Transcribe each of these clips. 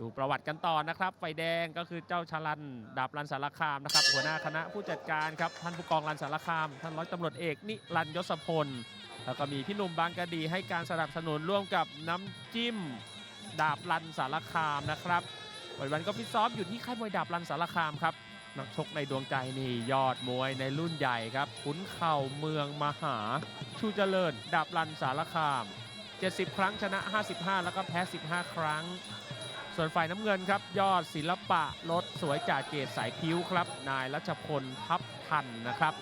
ดูประวัติกันต่อนะครับ ไฟแดงก็คือเจ้าชาลันดาบรันสารคามนะครับ หัวหน้าคณะผู้จัดการครับท่านผู้กองรันสารคาม ท่านร้อยตำรวจเอกนิรันยศพล แล้วก็มีพี่หนุ่มบางกะดีให้การสนับสนุนร่วมกับน้ำจิ้มดาบรันสารคามนะครับวันวันก็ฟิซ้อมอยู่ที่ค่ายมวยดาบรันสารคามครับนักชกในดวงใจนี่ยอดมวยในรุ่นใหญ่ครับขุนเข่าเมืองมหา ชูเจริญ ดาบรันสารคาม 70 ครั้งชนะ 55 แล้วก็แพ้ 15 ครั้ง ส่วนฝ่ายน้ำเงินครับ ยอดศิลปะรถสวยจ่าเจตสายพิ้วครับ นายรัชพลทัพทันนะครับ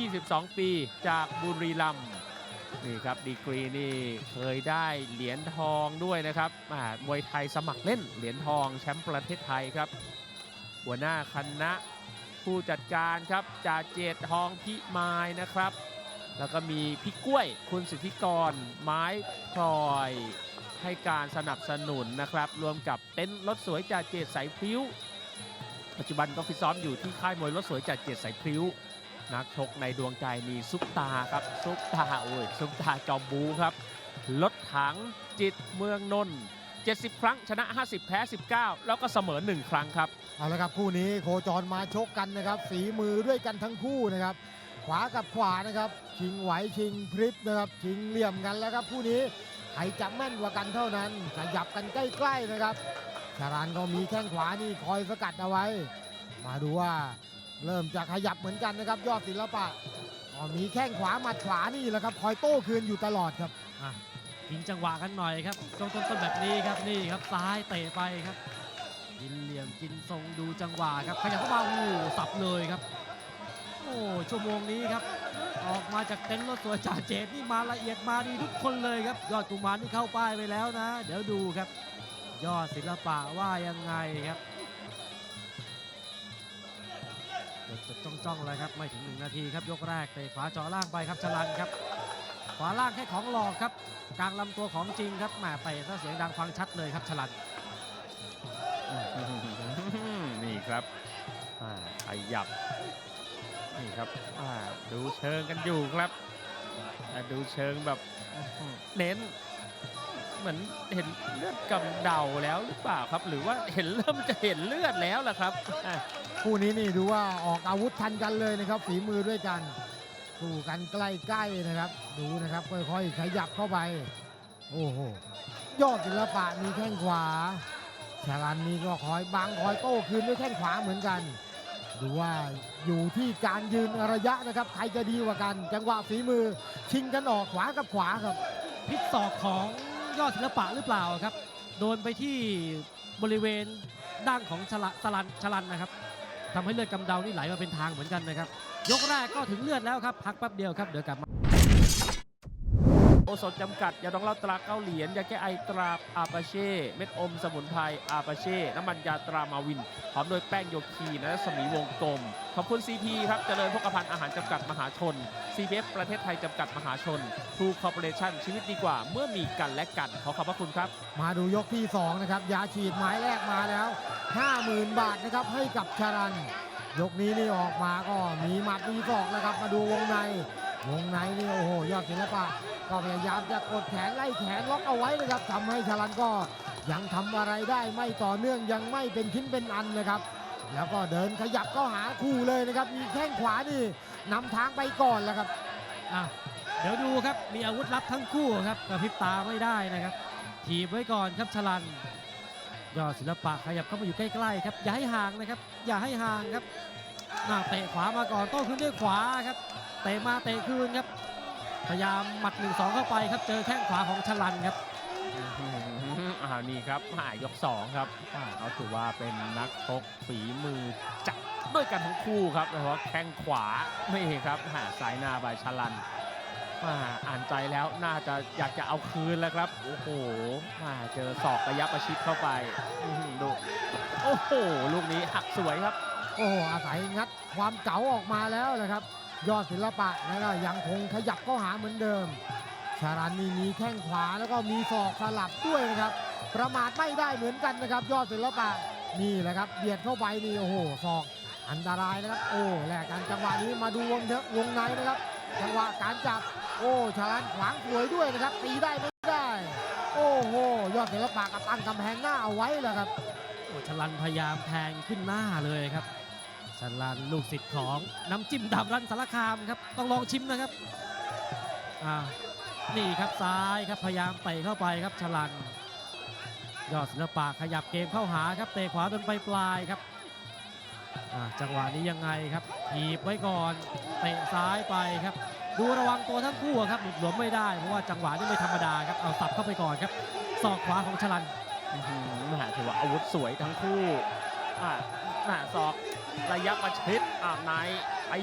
22 ปีจากบุรีรัมย์นี่ครับดีกรีนี่เคยได้เหรียญทองด้วยนะครับอ่ามวยไทยสมัครเล่นเหรียญทองแชมป์ประเทศไทยครับ หัวหน้าคณะผู้จัดการครับจ่าเจตทองพิมายนะครับ แล้วก็มีพี่กล้วยคุณสิทธิกร ไม้พลอย ให้การสนับสนุนนะครับ รวมกับเต็นท์รถสวยจ่าเจตสายพริ้ว ปัจจุบันก็ฟิตซ้อมอยู่ที่ค่ายมวยรถสวยจ่าเจตสายพริ้ว นักชกในดวงใจนี่ซุปตาครับ ซุปตาโอ้ยซุปตาจอมบูครับรถถังจิตเมืองนนท์70 ครั้งชนะ 50 แพ้ 19 แล้วก็เสมอ 1 ครั้งครับ เอาละครับคู่นี้โคจรมาชกกันนะครับฝีมือด้วยกันทั้งคู่นะครับ ขวากับขวานะครับ ชิงไหวชิงพริบนะครับ ชิงเหลี่ยมกันแล้วครับคู่นี้ ใครจะแม่นกว่ากันเท่านั้นขยับกันใกล้ๆนะครับชารานก็มีแข้งขวานี่คอยสกัดเอาไว้ มาดูว่าเริ่มจะขยับเหมือนกันนะครับ ยอดศิลปะก็มีแข้งขวาหมัดขวานี่แหละครับ คอยโต้คืนอยู่ตลอดครับอะกินจังหวะกันหน่อยครับช่วงต้นแบบนี้ครับนี่ครับซ้ายเตะไปครับ กินเหลี่ยมกินทรงดูจังหวะครับขยับเข้ามาโอ้สับเลยครับ โอ้ชั่วโมงนี้ครับ ออกมาจากเต็นท์รถสวยจ่าเจตนี่มาละเอียดมาดีทุกคนเลยครับ ยอดกุมารนี่เข้าป้ายไปแล้วนะ เดี๋ยวดูครับ ยอดศิลปะว่ายังไงครับจดจดจ้องจ้องๆเลยครับไม่ถึงหนึ่งนาทีครับยกแรกเตะขวาเจาะล่างไปครับชลันครับ ขวาล่างแค่ของหลอกครับกลางลำตัวของจริงครับแหมเตะซะเสียงดังฟังชัดเลยครับฉลันนี่ครับขยับ นี่ครับดูเชิงกันอยู่ครับดูเชิงแบบเน้น เหมือนเห็นเลือดกำเดาแล้วหรือเปล่าครับ หรือว่าเห็นเริ่มจะเห็นเลือดแล้วล่ะครับคู่นี้นี่ดูว่าออกอาวุธทันกันเลยนะครับฝีมือด้วยกันสู้กันใกล้ๆนะครับ ดูนะครับค่อยๆขยับเข้าไป โอ้โหยอดศิลปะมีแข้งขวาชาลันนี่ก็คอยบังคอยโต้คืนด้วยแข้งขวาเหมือนกัน ดูว่าอยู่ที่การยืนระยะนะครับใครจะดีกว่ากัน จังหวะฝีมือชิงกันออกขวากับขวาครับพิษศอกของยอดศิลปะหรือเปล่าครับ โดนไปที่บริเวณด้านของฉละสลันฉลันนะครับทำให้เลือดกำเดานี่ไหลมาเป็นทางเหมือนกันนะครับ ยกแรกก็ถึงเลือดแล้วครับ พักแป๊บเดียวครับเดี๋ยวกลับมา สถจำกัดยาดองเหล้าตราเก้าเหรียญยาแก้ไอตราอาปาเช่เม็ดอมสมุนไพรอาปาเช่น้ำมันยาตรามาวินพร้อมด้วยแป้งโยคีและสมีวงกลม ขอบคุณ CP ครับเจริญพกพันธ์อาหารจำกัดมหาชน CPF ประเทศไทยจำกัดมหาชน True Corporation ชีวิตดีกว่าเมื่อมีกันและกัน ขอขอบพระคุณครับ มาดูยกที่ 2 นะครับ ยาฉีดหมายแรกมาแล้ว 50,000 บาทนะครับให้กับชารัน ยกนี้นี่ออกมาก็มีหมัดมีศอกนะครับมาดูวงใน วงในนี่โอ้โหยอดศิลปะก็พยายามจะกดแขนไล่แขนล็อกเอาไว้นะครับทำให้ชารันก็ยังทำอะไรได้ไม่ต่อเนื่องยังไม่เป็นชิ้นเป็นอันนะครับ แล้วก็เดินขยับเข้าหาคู่เลยนะครับ มีแข้งขวานี่นำทางไปก่อนแล้วครับอะเดี๋ยวดูครับมีอาวุธลับทั้งคู่ครับกระพริบตาไม่ได้นะครับ ถีบไว้ก่อนครับชลันยอดศิลปะขยับเข้ามาอยู่ใกล้ๆครับอย่าให้ห่างนะครับ อย่าให้ห่างครับหน้าเตะขวามาก่อนโต้ขึ้นด้วยขวาครับ เตะมาเตะคืนครับ พยายามหมัด1นเข้าไปครับเจอแข้งขวาของชลันครับอ่านี่ครับหายก2ครับอ่าเขาถือว่าเป็นนักชกฝีมือจัดด้วยกันทั้งคู่ครับโดยเฉพาะแข้งขวาไม่ครับหาสายหน้าบายชาลันมาอ่านใจแล้วน่าจะอยากจะเอาคืนแล้วครับ โอ้โหมาเจอศอกระยะประชิดเข้าไปอื้อหือดูโอ้โห ลูกนี้หักสวยครับ โอ้โหอาศัยงัดความเก๋าออกมาแล้วนะครับ ยอดศิลปะแล้วก็ยังคงขยับเข้าหาเหมือนเดิม ชารันนี่มีแข้งขวาแล้วก็มีศอกสลับด้วยนะครับ ประมาทไม่ได้เหมือนกันนะครับ ยอดศิลปะนี่แหละครับเบียดเข้าไปนี่โอ้โหศอกอันตรายนะครับ โอ้แลกกันจังหวะนี้มาดูวงเถอะวงในนะครับ จังหวะการจับ โอ้ชารันขวางสวยด้วยนะครับตีได้ไม่ได้ โอ้โอ้โหยอดศิลปะกับตั้งกำแพงหน้าเอาไว้แหละครับโอ้ชลันพยายามแทงขึ้นหน้าเลยครับ ชลันลูกศิษย์ของน้ำจิ้มดับรันสารคามครับ ต้องลองชิมนะครับอ่านี่ครับซ้ายครับพยายามเตะเข้าไปครับชลันยอดศิลปะขยับเกมเข้าหาครับเตะขวาจนไปปลายครับอ่าจังหวะนี้ยังไงครับถีบไว้ก่อนเตะซ้ายไปครับ ดูระวังตัวทั้งคู่ครับหลุดหลวมไม่ได้เพราะว่าจังหวะนี้ไม่ธรรมดาครับเอาสับเข้าไปก่อนครับศอกขวาของชลันมหาถือว่าอาวุธสวยทั้งคู่อ่าหน้าศอก ระยะประชิดอานายไอ้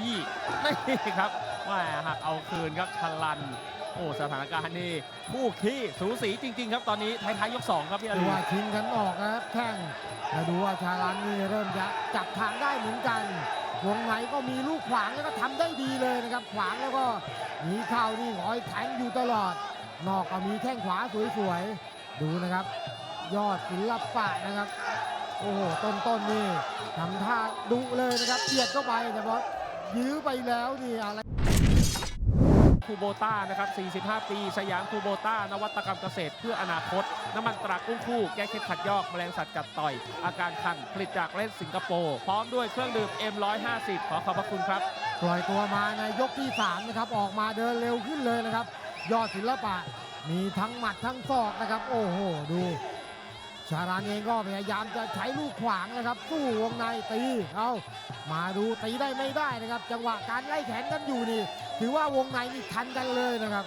นี่ครับว่าหักเอาคืนครับชลัน โอ้สถานการณ์นี่คู่ขี้สูสีจริง ๆ ครับตอนนี้ท้ายๆยก 2 ครับพี่อาดูว่าชิงกันออกนะครับแข้งแล้วดูว่าชาลันนี่เริ่มจะจับทางได้เหมือนกันวงในก็มีลูกขวางแล้วก็ทำได้ดีเลยนะครับ ขวางแล้วก็หนีเข้านี่คอยแทงอยู่ตลอด นอกก็มีแข้งขวาสวยๆ ดูนะครับ ยอดศิลปะนะครับ โอ้โหต้นๆนี่ทำท่าดุเลยนะครับเบียดเข้าไปแต่พอยื้อไปแล้วนี่อะไรคูโบต้านะครับ 45 ปี สยามคูโบต้านวัตกรรมเกษตรเพื่ออนาคต น้ำมันตรากุ้งคู่ แก้เคล็ดขัดยอก แมลงสัตว์กัดต่อย อาการคัน ผลิตจากเลสสิงคโปร์ พร้อมด้วยเครื่องดื่ม M150 ขอขอบพระคุณครับ ปล่อยตัวมาในยกที่ 3 นะครับ ออกมาเดินเร็วขึ้นเลยนะครับ ยอดศิลปะ มีทั้งหมัดทั้งศอกนะครับ โอ้โห ดู ชารันเองก็พยายามจะใช้ลูกขวางนะครับสู้วงในตีเอามาดูตีได้ไม่ได้นะครับ จังหวะการไล่แขนกันอยู่นี่ ถือว่าวงในนี่ทันกันเลยนะครับ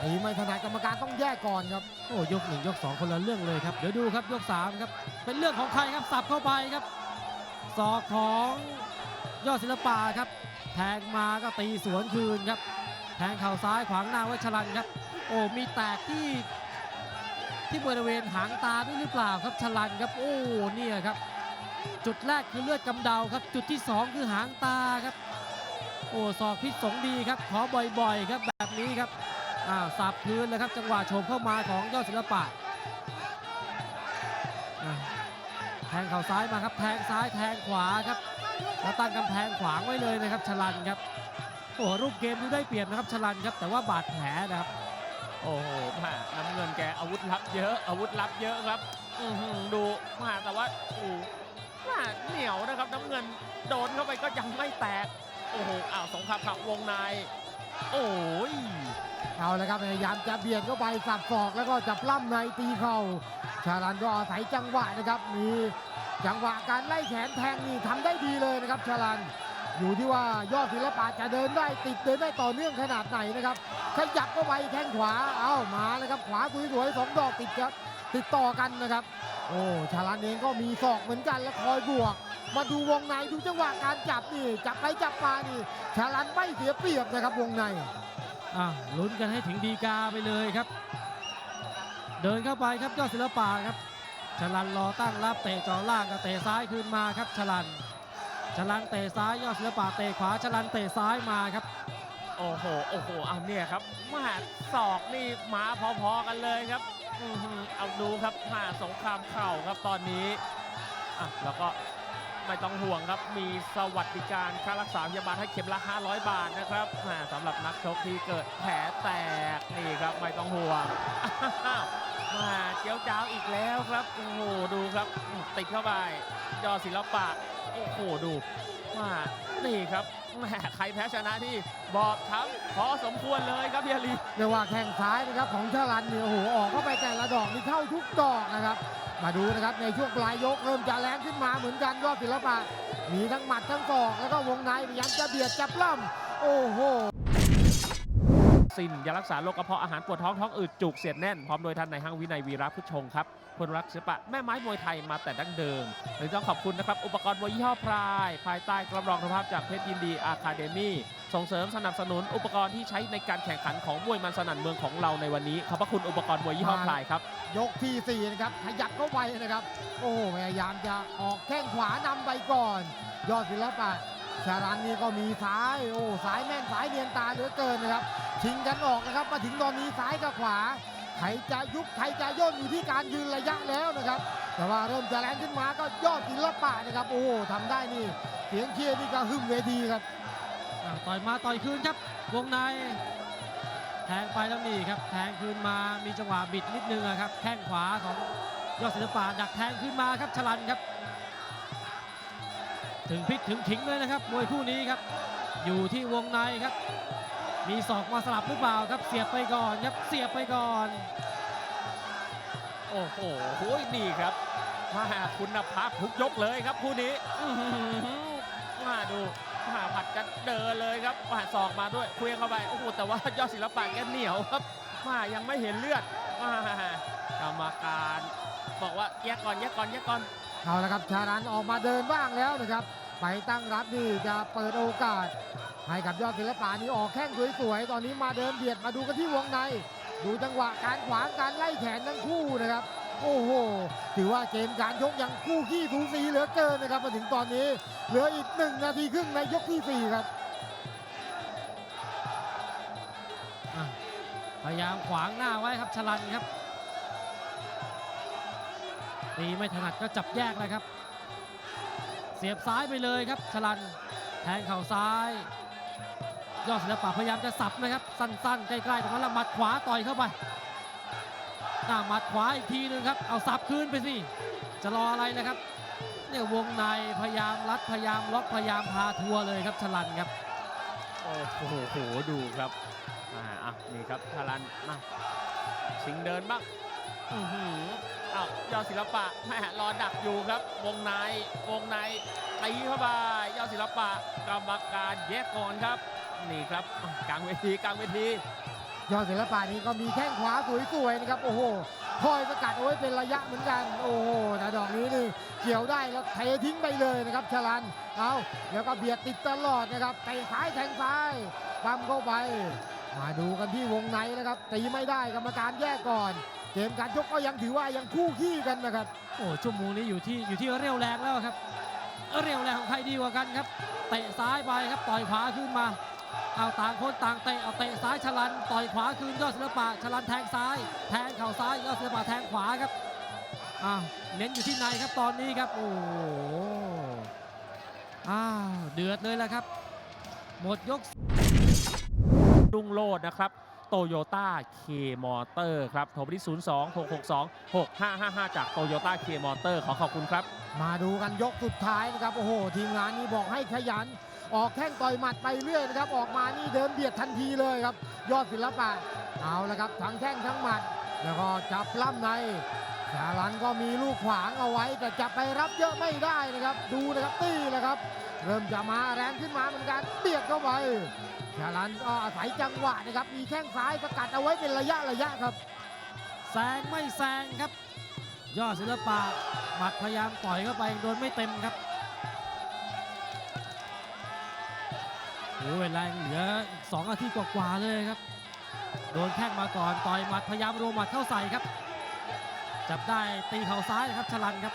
ตีไม่ถนัดกรรมการต้องแยกก่อนครับโอ้ยกหนึ่งยกสองคนละเรื่องเลยครับเดี๋ยวดูครับยกสามครับเป็นเรื่องของใครครับสับเข้าไปครับศอกของยอดศิลปะครับ แทงมาก็ตีสวนคืนครับ แทงเข่าซ้ายขวางหน้าไว้ชลันครับ โอ้มีแตกที่ ที่บริเวณหางตาด้วยหรือเปล่าครับชลันครับโอ้เนี่ยครับ จุดแรกคือเลือดกำเดาครับ จุดที่สองคือหางตาครับ โอ้ศอกพิษสงดีครับ ขอบ่อยๆ ครับแบบนี้ครับอ้าวสับคืนเลยครับจังหวะโฉมเข้ามาของยอดศิลปะแทงเข่าซ้ายมาครับแทงซ้ายแทงขวาครับแล้วตั้งกำแพงขวางไว้เลยนะครับชลันครับโอ้รูปเกมดูได้เปรียบนะครับชลันครับแต่ว่าบาดแผลนะครับ โอ้โหม่น้ำเงินแกอาวุธลับเยอะอาวุธลับเยอะครับอือหือดูมาแต่ว่าโอ้ม่เหนียวนะครับน้ำเงินโดนเข้าไปก็ยังไม่แตก โอ้โหอ้าวสงครามขับวงในโอ้ยเอาละครับพยายามจะเบียดเข้าไปสับศอกแล้วก็จับปล้ำในตีเข่าชาลันก็อาศัยจังหวะนะครับมีจังหวะการไล่แขนแทงนี่ทำได้ดีเลยนะครับชาลัน อยู่ที่ว่ายอดศิลปะจะเดินได้ติดเดินได้ต่อเนื่องขนาดไหนนะครับ ขยับเข้าไปแข้งขวา เอ้ามาเลยครับ ขวาสวยๆสองดอกติดครับติดต่อกันนะครับ โอ้ชาลันเองก็มีศอกเหมือนกันและคอยบวก มาดูวงในดูจังหวะการจับนี่ จับไปจับมานี่ ชาลันไม่เสียเปรียบนะครับวงในอะลุ้นกันให้ถึงดีกาไปเลยครับ เดินเข้าไปครับยอดศิลปะครับ ชลันรอตั้งรับเตะจ่อล่างก็เตะซ้ายคืนมาครับชลัน ชลันเตะซ้ายยอดศิลปะเตะขวาชลันเตะซ้ายมาครับ โอ้โห โอ้โห เอาเนี่ยครับมาศอกนี่มาพอๆกันเลยครับอือหือเอาดูครับมาสงครามเข่าครับตอนนี้อะแล้วก็ไม่ต้องห่วงครับ มีสวัสดิการค่ารักษาพยาบาลให้เข็มละ 500 บาทนะครับอ่าสำหรับนักชกที่เกิดแผลแตกนี่ครับไม่ต้องห่วงมาเจียวจ้าวอีกแล้วครับโอ้โหดูครับติดเข้าไปยอดศิลปะ โอ้โหดูมานี่ครับแหมใครแพ้ชนะที่บอบช้ำพอสมควรเลยครับเฮียรีเรียกว่าแข้งซ้ายนะครับของชาลันเนี่ยโอ้โหออกเข้าไปแต่ละดอกนี่เข้าทุกดอกนะครับ มาดูนะครับในช่วงปลายยกเริ่มจะแรงขึ้นมาเหมือนกันยอดศิลปะมีทั้งหมัดทั้งศอกแล้วก็วงในพยายามจะเบียดจับล่ำโอ้โห ซินยารักษาโรคกระเพาะอาหารปวดท้องท้องอืดจุกเสียดแน่น พร้อมโดยท่านในห้างวินัยวีระพุชชงครับคนรักศิลปะแม่ไม้มวยไทยมาแต่ดั้งเดิมหรือต้องขอบคุณนะครับ อุปกรณ์มวยยี่ห้อพราย ภายใต้กระรองคุณภาพจากเพชรยินดีอาคาเดมี่ส่งเสริมสนับสนุนอุปกรณ์ที่ใช้ในการแข่งขันของมวยมันสนั่นเมืองของเราในวันนี้ขอบพระคุณอุปกรณ์มวยยี่ห้อพรายครับยกที่ 4 นะครับขยับเข้าไปนะครับ โอ้พยายามจะออกแข้งขวานำไปก่อน ยอดศิลปะชารันนี่ก็มีซ้าย โอ้ซ้ายแม่นซ้ายเนียนตาเหลือเกินนะครับ ชิงกันออกนะครับ มาถึงตอนนี้ซ้ายกับขวาใครจะยุบใครจะย่นอยู่ที่การยืนระยะแล้วนะครับ แต่ว่าเริ่มจะแรงขึ้นมาก็ยอดศิลปะนะครับ โอ้ทำได้นี่เสียงเชียร์นี่ก็หึ่มเวทีครับต่อยมาต่อยคืนครับ วงในแทงไปแล้วนี่ครับแทงคืนมามีจังหวะบิดนิดนึงอะครับแข้งขวาของยอดศิลปะดักแทงขึ้นมาครับชลันครับ ถึงพลิกถึงขิงเลยนะครับมวยคู่นี้ครับ อยู่ที่วงในครับ มีศอกมาสลับหรือเปล่าครับเสียบไปก่อนครับเสียบไปก่อน โอ้โหโอ้ยนี่ครับมาคุณภาพทุกยกเลยครับคู่นี้อื้อหือมาดูมาผัดกันเดินเลยครับมาศอกมาด้วยเคลียงเข้าไปโอ้โหแต่ว่ายอดศิลปะแกเหนียวครับมายังไม่เห็นเลือดมากรรมการบอกว่าแยกก่อนแยกก่อนแยกก่อนเอาละครับชารันออกมาเดินบ้างแล้วนะครับไปตั้งรับนี่จะเปิดโอกาส ให้กับยอดศิลปะนี่ออกแข้งสวยๆ ตอนนี้มาเดินเบียดมาดูกันที่วงใน ดูจังหวะการขวางการไล่แขนทั้งคู่นะครับ โอ้โห ถือว่าเกมการยกยังคู่ขี้สูสีเหลือเกินนะครับมาถึงตอนนี้ เหลืออีกหนึ่งนาทีครึ่งในยกที่สี่ครับพยายามขวางหน้าไว้ครับชลันครับตีไม่ถนัดก็จับแยกเลยครับ เสียบซ้ายไปเลยครับชลันแทงเข่าซ้าย ยอดศิลปะพยายามจะสับนะครับ สั้นๆ ใกล้ๆตรงนั้นล้วหมัดขวาต่อยเข้าไปหน้าหมัดขวาอีกทีนึงครับ เอาสับคืนไปสิ จะรออะไรนะครับ เนี่ยวงในพยายามรัดพยายามล็อกพยายามพาทัวร์เลยครับชลันครับ โอ้โหโหดูครับอ่าอะนี่ครับทารันมาชิงเดินบ้างอื้อหืออ้าวยอดศิลปะแม่รอดักอยู่ครับ วงในวงในตีเข้าไปยอดศิลปะกรรมการแยกก่อนครับ นี่ครับอะกลางเวทีกลางเวทียอดศิลปะนี่ก็มีแข้งขวาสวยๆนะครับโอ้โหคอยสกัดเอาไว้เป็นระยะเหมือนกัน โอ้โหแต่ดอกนี้นี่เกี่ยวได้แล้วเททิ้งไปเลยนะครับชลันเอาแล้วก็เบียดติดตลอดนะครับเตะซ้ายแทงซ้ายปั๊มเข้าไป มาดูกันที่วงในนะครับตีไม่ได้กรรมการแยกก่อน เกมการยกก็ยังถือว่ายังคู่ขี้กันนะครับโอ้ชั่วโมงนี้อยู่ที่อยู่ที่เรี่ยวแรงแล้วครับ เรี่ยวแรงของใครดีกว่ากันครับเตะซ้ายไปครับต่อยขวาขึ้นมา เอาต่างคนต่างเตะเอาเตะซ้ายชลันต่อยขวาคืนยอดศิลปะชลันแทงซ้าย แทงเข่าซ้ายยอดศิลปะแทงขวาครับอ่าเน้นอยู่ที่ในครับตอนนี้ครับโอ้โหอ้าวเดือดเลยแล้วครับ หมดยกลุงโลดนะครับโตโยต้าเคมอเตอร์ครับโทรไปที่ 0 2 6 6 2 6 5 5 5 จากโตโยต้าเคมอเตอร์ขอขอบคุณครับ มาดูกันยกสุดท้ายนะครับ โอ้โห ทีมงานนี้บอกให้ขยัน ออกแข้งต่อยหมัดไปเรื่อยนะครับ ออกมานี่เดินเบียดทันทีเลยครับ ยอดศิลปะเอาละครับทั้งแข้งทั้งหมัด แล้วก็จับปล้ำในชาลันก็มีลูกขวางเอาไว้แต่จะไปรับเยอะไม่ได้นะครับ ดูนะครับตี้เลยครับ เริ่มจะมาแรงขึ้นมาเหมือนกันเบียดเข้าไปชาลันก็อาศัยจังหวะนะครับ มีแข้งซ้ายสกัดเอาไว้เป็นระยะระยะครับแซงไม่แซงครับ ยอดศิลปะหมัดพยายามต่อยเข้าไปโดนไม่เต็มครับ โอ้เวลายังเหลืออีก2นาทีกว่าๆเลยครับ โดนแข้งมาก่อนต่อยหมัดพยายามรวมหมัดเข้าใส่ครับ จับได้ตีเข่าซ้ายนะครับชลันครับ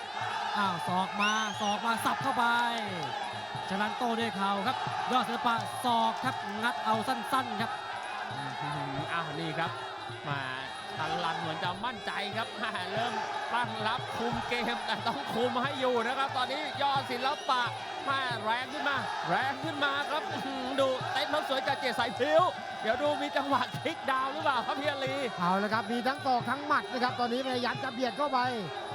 อ้าวศอกมาศอกมาสับเข้าไปชลันโตด้วยเข่าครับยอดศิลปะศอกครับงัดเอาสั้นๆครับอ้าวนี่ครับมาทันลันเหมือนจะมั่นใจครับเริ่ม ตั้งรับคุมเกมแต่ต้องคุมให้อยู่นะครับ ตอนนี้ยอดศิลปะแมาแรงขึ้นมา แรงขึ้นมาครับดูเต้นเขาสวยจัดเจดสายพิ้วเดี๋ยวดูมีจังหวะคลิกดาวหรือเปล่าครับพี่อาลีเอาละครับมีทั้งศอกทั้งหมัดนะครับ ตอนนี้พยายามจะเบียดเข้าไป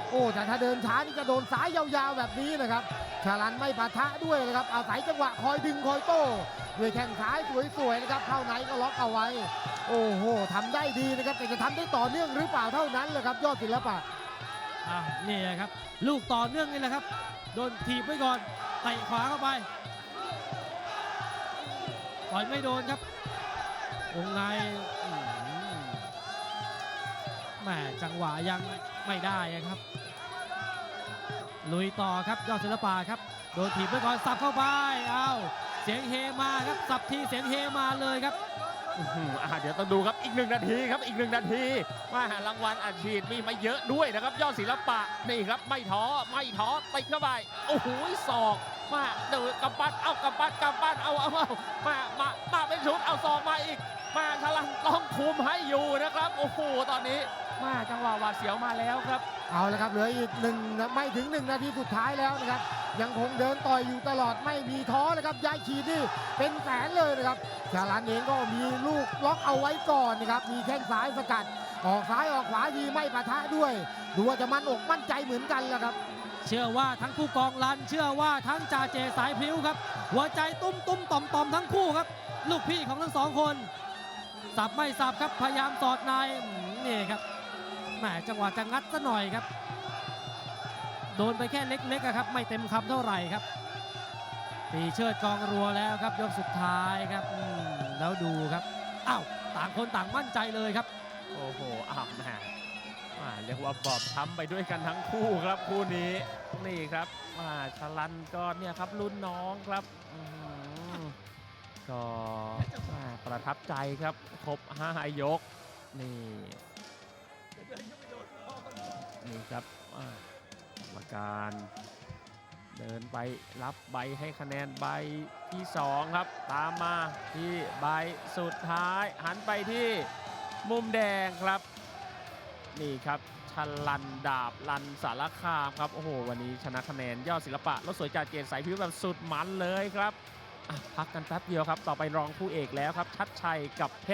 โอ้แต่ถ้าเดินช้านี่จะโดนสายยาวๆแบบนี้นะครับชาลันไม่ปะทะด้วยนะครับอาศัยจังหวะคอยดึงคอยโต้ด้วยแข้งซ้ายสวยๆนะครับเข้าไหนก็ล็อกเอาไว้ โอ้โหทำได้ดีนะครับแต่จะทำได้ต่อเนื่องหรือเปล่าเท่านั้นแหละครับยอดศิลปะ อะนี่แหละครับ ลูกต่อเนื่องนี่แหละครับ โดนถีบไว้ก่อนเตะขวาเข้าไปต่อยไม่โดนครับวงในแหม่จังหวะยังไม่ได้นะครับ ลุยต่อครับยอดศิลปะครับ โดนถีบไว้ก่อนสับเข้าไป เอาเสียงเฮมาครับ สับทีเสียงเฮมาเลยครับ อ่าเดี๋ยวต้องดูครับอีกหนึ่งนาทีครับอีกหนึ่งนาทีมาหารางวัลอัดฉีดมีมาเยอะด้วยนะครับ ยอดศิลปะนี่ครับไม่ท้อไม่ท้อติดเข้าไปโอ้โหศอกมาเดือกำปั้นเอากำปั้นกำปั้นเอาเอาเอามามามาเป็นชุดเอาศอกมาอีก มาพลังต้องคุมให้อยู่นะครับ โอ้โหตอนนี้มาจังหวะหวาดเสียวมาแล้วครับ เอาละครับเหลืออีกหนึ่งนะไม่ถึงหนึ่งนาทีสุดท้ายแล้วนะครับ ยังคงเดินต่อยอยู่ตลอดไม่มีท้อนะครับยายขีดนี่เป็นแสนเลยนะครับชาลันเองก็มีลูกล็อกเอาไว้ก่อนนะครับมีแข้งซ้ายสกัดออกซ้ายออกขวาทีไม่ปะทะด้วยดูว่าจะมั่นอกมั่นใจเหมือนกันแหละครับ เชื่อว่าทั้งผู้กองลัน เชื่อว่าทั้งจ่าเจสายพลิ้วครับ หัวใจตุ้มตุ้มต่อมต่อมทั้งคู่ครับ ลูกพี่ของทั้งสองคน สับไม่สับครับพยายามสอดในอืมนี่ครับแหมจังหวะจะงัดซะหน่อยครับ โดนไปแค่เล็กๆอะครับ ไม่เต็มคำเท่าไหร่ครับตีเชิดกองรัวแล้วครับยกสุดท้ายครับอืมแล้วดูครับอ้าวต่างคนต่างมั่นใจเลยครับ โอ้โหอ้าวแหมอ่าเรียกว่าบอบช้ำไปด้วยกันทั้งคู่ครับคู่นี้นี่ครับอ่าชลันก็เนี่ยครับรุ่นน้องครับอื้อหือก็อ่า ประทับใจครับ ครบ5ยก นี่ นี่ครับอ่ากรรมการเดินไปรับใบให้คะแนนใบที่ 2 ครับ ตามมาที่ใบสุดท้าย หันไปที่มุมแดงครับ นี่ครับชันลันดาบลันสารคามครับ โอ้โห วันนี้ชนะคะแนนยอดศิลปะรถสวยจากเจนสายพิวแบบสุดมันเลยครับ พักกันแป๊บเดียวครับ ต่อไปรองผู้เอกแล้วครับ ชัดชัยกับเพชร